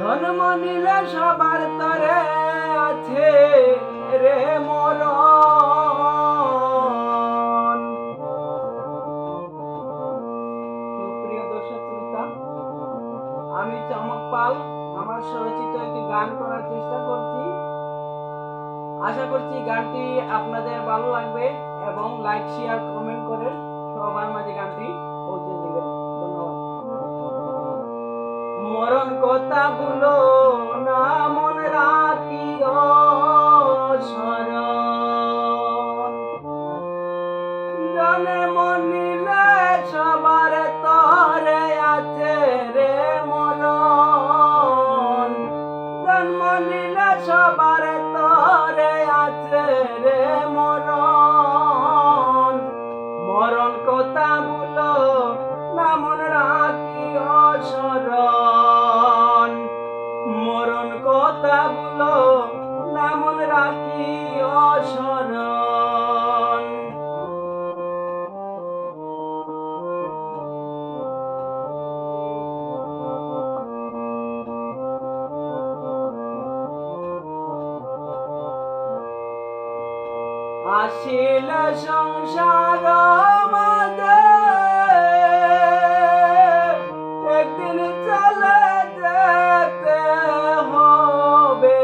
জন্ম নিলে সবার তরে আছে রে মরণ। সুপ্রিয় দর্শক আমি চমক পাল, আমার স্বরচিত একটি গান করার চেষ্টা করছি। আশা করছি গানটি আপনাদের ভালো লাগবে এবং লাইক শেয়ার কমেন্ট করে সবার মাঝে গানটি পৌঁছে দিবেন। মরণ কথা ভুলো না আসিল সংসার একদিন চলে যেতে হবে।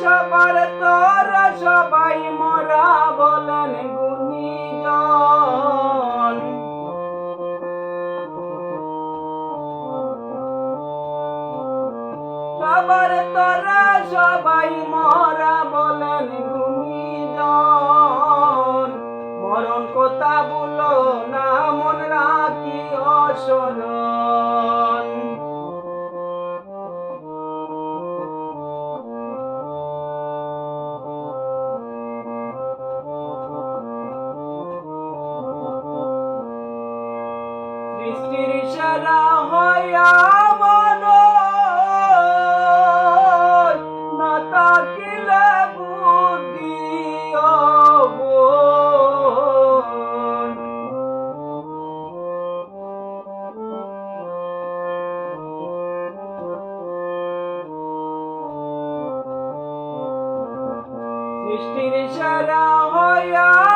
সবার তোরা সবাই মরা বলেন গুণীজন। সবার তোরা সবাই মরা বলেন গুণীজন। সারা হইয়া মন না তাকিলে সৃষ্টির সারা হইয়া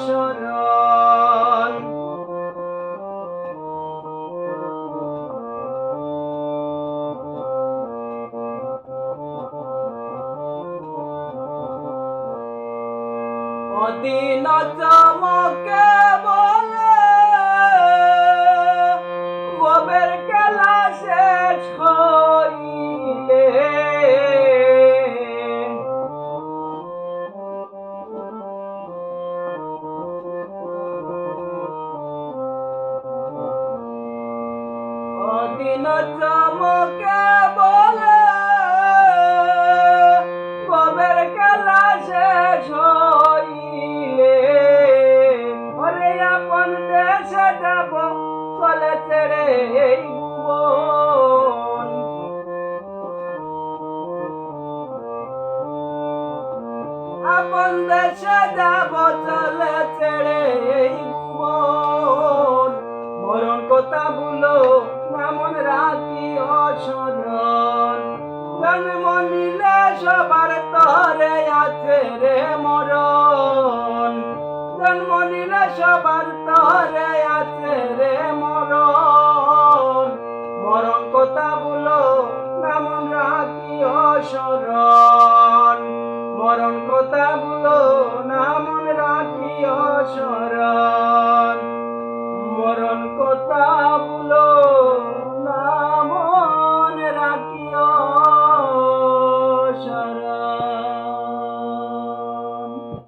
অসরণ অতি চমকে অদিন চমকে বলে ববের খেলা শেষ হইলে। ওরে আপন দেশে যাব, চলে ছেড়ে এই ভুবন। আপন দেশে যাব, চলে ছেড়ে এই ভুবন। মরণ কথা মন রাখি অসরণ জন্ম নিলে সবার তরে আছে রে মরণ। জন্ম নিলে সবার তরে আছে রে মরণ। মরণ কথা বলো না মন রাখি স্মরণ মরণ কথা বলো না মন রাখিও স্মরণ